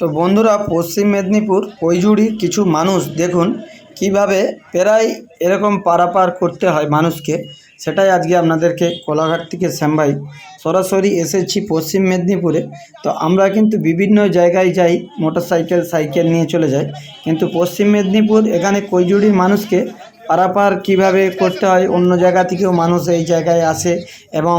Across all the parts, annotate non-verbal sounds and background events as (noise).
তো বন্ধুরা, পশ্চিম মেদিনীপুর কৈজুড়ির কিছু মানুষ দেখুন কীভাবে প্রায় এরকম পারাপার করতে হয় মানুষকে। সেটাই আজকে আপনাদেরকে কোলাঘাট থেকে শ্যামবাই সরাসরি এসেছি পশ্চিম মেদিনীপুরে। তো আমরা কিন্তু বিভিন্ন জায়গায় যাই মোটর সাইকেল সাইকেল নিয়ে চলে যাই। কিন্তু পশ্চিম মেদিনীপুর, এখানে কৈজুড়ির মানুষকে পারাপার কীভাবে করতে হয়, অন্য জায়গা থেকেও মানুষ এই জায়গায় আসে এবং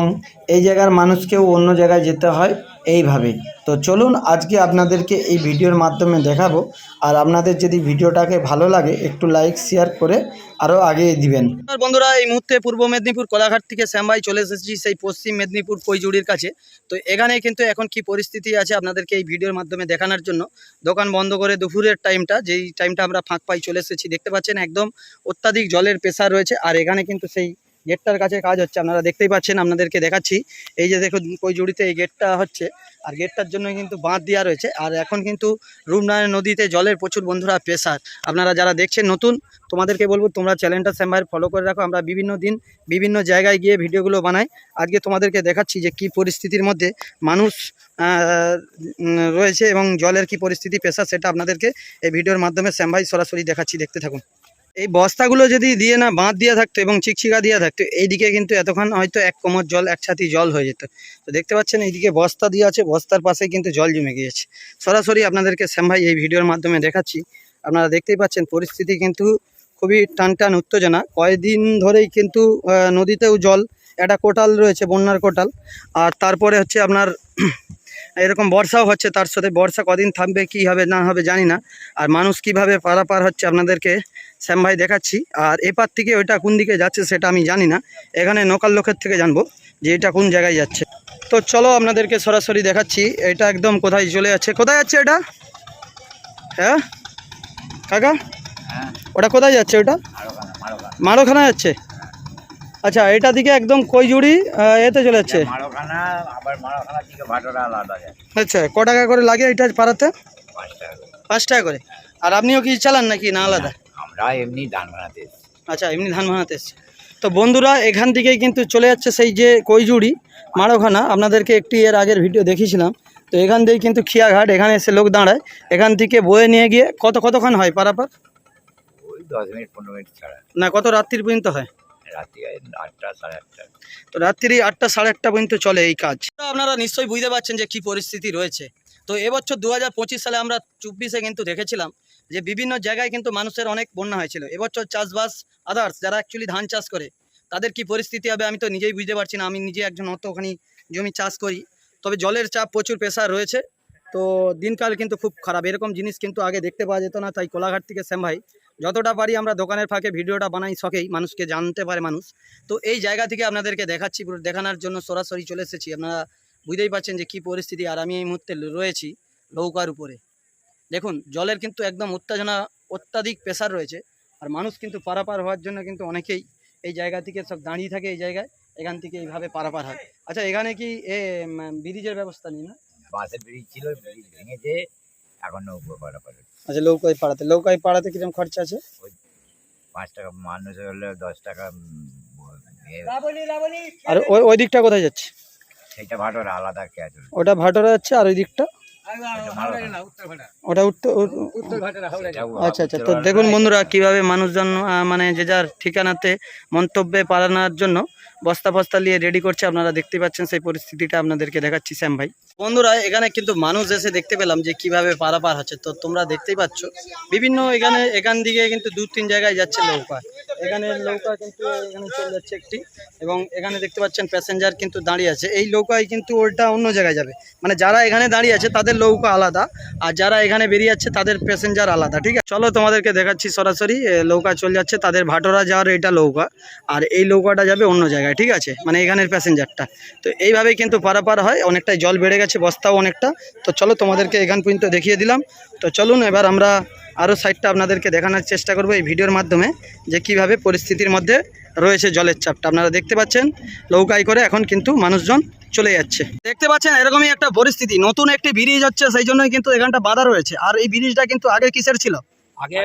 এই জায়গার মানুষকেও অন্য জায়গায় যেতে হয়। এইভাবে তো চলুন আজকে আপনাদেরকে এই ভিডিওর মাধ্যমে দেখাবো। আর আপনাদের যদি ভিডিওটাকে ভালো লাগে, একটু লাইক শেয়ার করে আরও আগিয়ে দিবেন। বন্ধুরা, এই মুহূর্তে পূর্ব মেদিনীপুর কোলাঘাট থেকে শ্যামবাই চলে এসেছি, সেই পশ্চিম মেদিনীপুর কৈজুড়ির কাছে। তো এখানে কিন্তু এখন কি পরিস্থিতি আছে আপনাদেরকে এই ভিডিওর মাধ্যমে দেখানোর জন্য। দোকান বন্ধ করে দুপুরের টাইমটা যেই টাইমটা আমরা ফাঁক পাই চলে এসেছি, দেখতে পাচ্ছেন একদম অত্যাধিক জলের প্রেশার রয়েছে। আর এখানে কিন্তু সেই গেটটার কাছে কাজ হচ্ছে, আপনারা দেখতেই পাচ্ছেন, আপনাদেরকে দেখাচ্ছি। এই যে দেখুন কৈজুড়িতে এই গেটটা হচ্ছে, আর গেটটার জন্য কিন্তু বাঁধ দেওয়া রয়েছে। আর এখন কিন্তু রূপনারায়ণ নদীতে জলের প্রচুর বন্ধুরা প্রেসার আপনারা যারা দেখছেন নতুন, তোমাদেরকে বলব, তোমরা চ্যানেলটা স্যাম্বাইয়ের ফলো করে রাখো। আমরা বিভিন্ন দিন বিভিন্ন জায়গায় গিয়ে ভিডিওগুলো বানাই। আজকে তোমাদেরকে দেখাচ্ছি যে কি পরিস্থিতির মধ্যে মানুষ রয়েছে এবং জলের কি পরিস্থিতি পেশা সেটা আপনাদেরকে এই ভিডিওর মাধ্যমে শ্যামভাই সরাসরি দেখাচ্ছি। দেখতে থাকুন। এই বস্তাগুলো যদি দিয়ে না বাঁধ দিয়ে থাকতো এবং চিকচিকা দিয়ে থাকতো, এইদিকে কিন্তু এতক্ষণ হয়তো এক কোমর জল, এক ছাতি জল হয়ে যেত। তো দেখতে পাচ্ছেন এইদিকে বস্তা দিয়ে আছে, বস্তার পাশে কিন্তু জল জমে গিয়েছে। সরাসরি আপনাদেরকে শ্যামভাই এই ভিডিওর মাধ্যমে দেখাচ্ছি। আপনারা দেখতেই পাচ্ছেন পরিস্থিতি কিন্তু খুবই টান টান উত্তেজনা। কয়েকদিন ধরেই কিন্তু নদীতেও জল, একটা কোটাল রয়েছে, বন্যার কোটাল। আর তারপরে হচ্ছে আপনার (clears throat) এরকম বর্ষাও হচ্ছে, তার সাথে বর্ষা কদিন থামবে, কি হবে, না হবে জানি না। আর মানুষ কীভাবে পারাপার হচ্ছে আপনাদেরকে শ্যাম ভাই দেখাচ্ছি। আর এপার থেকে ওইটা কোন দিকে যাচ্ছে সেটা আমি জানি না। এখানে লোকাল লোকের থেকে জানব যে এটা কোন জায়গায় যাচ্ছে। তো চলো আপনাদেরকে সরাসরি দেখাচ্ছি এটা একদম কোথায় চলে যাচ্ছে। কোথায় যাচ্ছে এটা? হ্যাঁ? কাকা? ওটা কোথায় যাচ্ছে ওটা? মারোখানা যাচ্ছে? আচ্ছা এটা দিকে একদম আহ, এতে চলে যাচ্ছে। আচ্ছা ক টাকা করে লাগে এটা পাড়াতে। পাঁচ টাকা করে। আর আপনিও কি চালান নাকি না আলাদা? আমরা এমনি ধান বানাতে এসেছি। আচ্ছা এমনি ধান এসছে। তো বন্ধুরা এখান থেকেই কিন্তু চলে যাচ্ছে সেই যে কৈজুড়ি মারোখানা আপনাদেরকে একটি এর আগের ভিডিও দেখিয়েছিলাম। তো এখান থেকে কিন্তু খিয়াঘাট এখানে এসে লোক দাঁড়ায়। এখান থেকে বয়ে নিয়ে গিয়ে কত কতক্ষণ হয় পারাপার? ওই দশ মিনিট পনেরো মিনিট ছাড়া। না কত রাত্রির পর্যন্ত হয়? রাত্রি আটটা সাড়ে আটটা। তো রাত্রি আটটা সাড়ে আটটা পর্যন্ত চলে এই কাজ। তো আপনারা নিশ্চয়ই বুঝতে পারছেন যে কি পরিস্থিতি রয়েছে। তো এবছর দু হাজার পঁচিশ সালে আমরা চব্বিশে কিন্তু দেখেছিলাম যে বিভিন্ন জায়গায় কিন্তু মানুষের অনেক বন্যা হয়েছিল। এবছর চাষবাস আদার্স যারা অ্যাকচুয়ালি ধান চাষ করে, তাদের কি পরিস্থিতি হবে আমি তো নিজেই বুঝতে পারছি না। আমি নিজে একজন অতখানি জমি চাষ করি, তবে জলের চাপ প্রচুর প্রেশার রয়েছে। তো দিনকাল কিন্তু খুব খারাপ। এরকম জিনিস কিন্তু আগে দেখতে পাওয়া যেত না, তাই কোলাঘাট থেকে শ্যাম ভাই যতটা পারি আমরা দোকানের ফাঁকে ভিডিওটা বানাই শখেই, মানুষকে জানতে পারে মানুষ। তো এই জায়গা থেকে আপনাদেরকে দেখাচ্ছি, দেখানোর জন্য সরাসরি চলে এসেছি। আপনারা বুঝতেই পারছেন যে কি পরিস্থিতি আর আমি এই মুহূর্তে রয়েছি নৌকার উপরে। দেখুন জলের কিন্তু একদম উত্তেজনা অত্যাধিক প্রেশার রয়েছে আর মানুষ কিন্তু পারাপার হওয়ার জন্য কিন্তু অনেকেই এই জায়গা থেকে সব দাঁড়িয়ে থাকে এই জায়গায় এখান থেকে এইভাবে পারাপার হয়। আচ্ছা এখানে কি এ ব্রিজের ব্যবস্থা নেই না? বাসের ব্রিজ ছিল ব্রিজ ভেঙেছে এখন নৌকো পাড়ে আচ্ছা লৌকাই পাড়াতে লৌকাই পাড়াতে কীরকম খরচা আছে? পাঁচ টাকা মানুষ হলে দশ টাকা আর ওই ওই দিকটা কোথায় যাচ্ছে? সেইটা ভাটোরা আলাদা কে আছে? ওটা ভাটোরা যাচ্ছে আর ওই দিকটা? ওটা উত্তর আচ্ছা আচ্ছা। তো দেখুন বন্ধুরা কীভাবে মানুষজন আহ, মানে যে যার ঠিকানাতে মন্তব্যে পালানোর জন্য বস্তা বস্তা নিয়ে রেডি করছে। আপনারা দেখতে পাচ্ছেন সেই পরিস্থিতিটা আপনাদেরকে দেখাচ্ছি, শ্যাম ভাই। বন্ধুরা, এখানে কিন্তু মানুষ এসে দেখতে পেলাম যে কীভাবে পারাপার হচ্ছে। তো তোমরা দেখতেই পাচ্ছ, বিভিন্ন এখানে, এখান দিকে কিন্তু দু তিন জায়গায় যাচ্ছে নৌকা। এখানে নৌকা কিন্তু এখানে চলে যাচ্ছে একটি, এবং এখানে দেখতে পাচ্ছেন প্যাসেঞ্জার কিন্তু দাঁড়িয়ে আছে। এই নৌকায় কিন্তু ওটা অন্য জায়গায় যাবে। মানে যারা এখানে দাঁড়িয়ে আছে, তাদের নৌকা আলাদা, আর যারা এখানে বেরিয়ে যাচ্ছে, তাদের প্যাসেঞ্জার আলাদা, ঠিক আছে? চলো তোমাদেরকে দেখাচ্ছি সরাসরি নৌকা চলে যাচ্ছে। তাদের ভাটোরা যাওয়ার এটা নৌকা, আর এই নৌকাটা যাবে অন্য জায়গায়। ঠিক আছে? মানে এখানের প্যাসেঞ্জারটা। তো এইভাবেই কিন্তু পারাপার হয়, অনেকটাই জল বেড়ে গেছে, বস্তাও অনেকটা। তো চলো তোমাদেরকে এখান পর্যন্ত দেখিয়ে দিলাম। তো চলুন এবার আমরা আরও সাইডটা আপনাদেরকে দেখানোর চেষ্টা করব এই ভিডিওর মাধ্যমে, যে কীভাবে পরিস্থিতির মধ্যে রয়েছে জলের চাপটা। আপনারা দেখতে পাচ্ছেন, নৌকায় করে এখন কিন্তু মানুষজন চলে যাচ্ছে। দেখতে পাচ্ছেন, এরকমই একটা পরিস্থিতি। নতুন একটি ব্রিজ হচ্ছে, সেই জন্যই কিন্তু এখানটা বাধা রয়েছে। আর এই ব্রিজটা কিন্তু আগে কিসের ছিল? আগে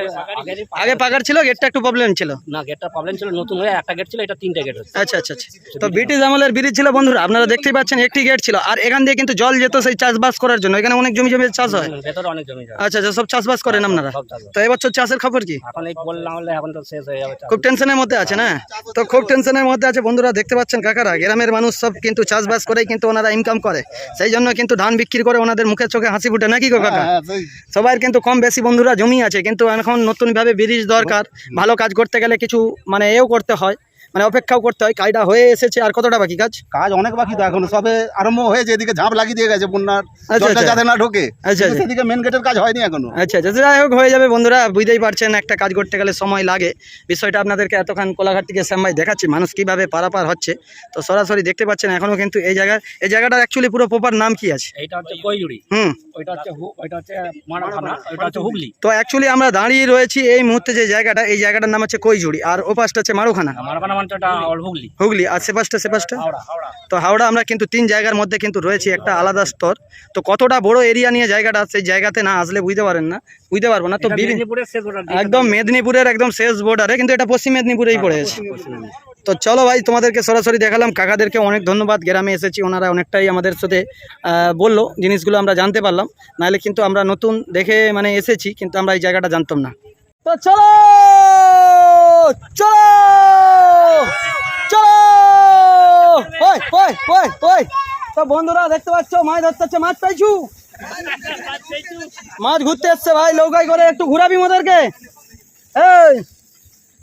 আগে পাকার ছিল গেটটা একটু প্রবলেম ছিল। না গেটটা প্রবলেম ছিল নতুন হয়ে একটা গেট ছিল এটা তিনটে গেট হচ্ছে। আচ্ছা আচ্ছা আচ্ছা। তো ব্রিটিশ আমলের ব্রিজ ছিল বন্ধুরা আপনারা দেখতেই পাচ্ছেন একটি গেট ছিল আর এখান দিয়ে কিন্তু জল যেত সেই চাষবাস করার জন্য এখানে অনেক জমি জমি চাষ হয়। ভেতরে অনেক জমি আচ্ছা আচ্ছা সব চাষবাস করেন আপনারা। তো এবছর চাষের খবর কি? এখন এই হলে এখন তো শেষ হয়ে যাবে খুব টেনশনের মধ্যে আছে না? তো খুব টেনশনের মধ্যে আছে বন্ধুরা দেখতে পাচ্ছেন কাকারা গ্রামের মানুষ সব কিন্তু চাষবাস করেই কিন্তু ওনারা ইনকাম করে। সেই জন্য কিন্তু ধান বিক্রি করে ওনাদের মুখে চোখে হাসি ফুটে নাকি গো কাকা? সবার কিন্তু কম বেশি বন্ধুরা জমি আছে কিন্তু এখন নতুনভাবে ব্রিজ দরকার ভালো কাজ করতে গেলে কিছু মানে এও করতে হয় মানে অপেক্ষাও করতে হয় কাজটা হয়ে এসেছে আর কতটা বাকি কাজ? কাজ অনেক বাকি তো এখন সবে আরম্ভ হয়েছে এদিকে ঝাঁপ লাগিয়ে দিয়ে গেছে বন্যার আচ্ছা, জলটা আচ্ছা। যাতে না ঢোকে আচ্ছা, আচ্ছা। সেদিকে মেন গেটের কাজ হয়নি এখনও। আচ্ছা আচ্ছা। যাই হোক হয়ে যাবে বন্ধুরা বুঝতেই পারছেন একটা কাজ করতে গেলে সময় লাগে। বিষয়টা আপনাদেরকে এতক্ষণ কোলাঘাট থেকে শ্যামবাই দেখাচ্ছি মানুষ কীভাবে পারাপার হচ্ছে। তো সরাসরি দেখতে পাচ্ছেন এখনও কিন্তু এই জায়গায় এই জায়গাটার অ্যাকচুয়ালি পুরো প্রপার নাম কি আছে? এইটা হচ্ছে কৈজুড়ি হুম। ওইটা হচ্ছে ওইটা হচ্ছে মারাখানা ওইটা হচ্ছে হুগলি। তো অ্যাকচুয়ালি আমরা দাঁড়িয়ে রয়েছি এই মুহূর্তে যে জায়গাটা এই জায়গাটার নাম হচ্ছে কৈজুড়ি আর ও পাশটা হচ্ছে মারুখানা। মারাখানা মানে ওটা হুগলি। হুগলি। আর সে পাশটা সে পাশটা? হাওড়া হাওড়া। তো হাওড়া আমরা কিন্তু তিন জায়গার মধ্যে কিন্তু রয়েছি একটা আলাদা স্তর। তো কতটা বড় এরিয়া নিয়ে জায়গাটা সেই জায়গাতে না আসলে বুঝতে পারেন না বুঝতে পারব না। তো একদম মেদিনীপুরের একদম শেষ বর্ডারে কিন্তু এটা পশ্চিম মেদিনীপুরেই পড়েছে তো চলো ভাই তোমাদেরকে সরাসরি দেখালাম কাকাদেরকে অনেক ধন্যবাদ গ্রামে এসেছি ওনারা অনেকটাই আমাদের সাথে আহ, বলল জিনিসগুলো আমরা জানতে পারলাম। নাহলে কিন্তু আমরা নতুন দেখে মানে এসেছি, কিন্তু আমরা এই জায়গাটা জানতাম না। তো চলো! চলো! চলো! তো বন্ধুরা দেখতে পাচ্ছ, মাছ ধরতে হচ্ছে মাছ পাইছু? মাছ ঘুরতে এসছে ভাই নৌকায় করে একটু ঘুরাবি মোদেরকে। এই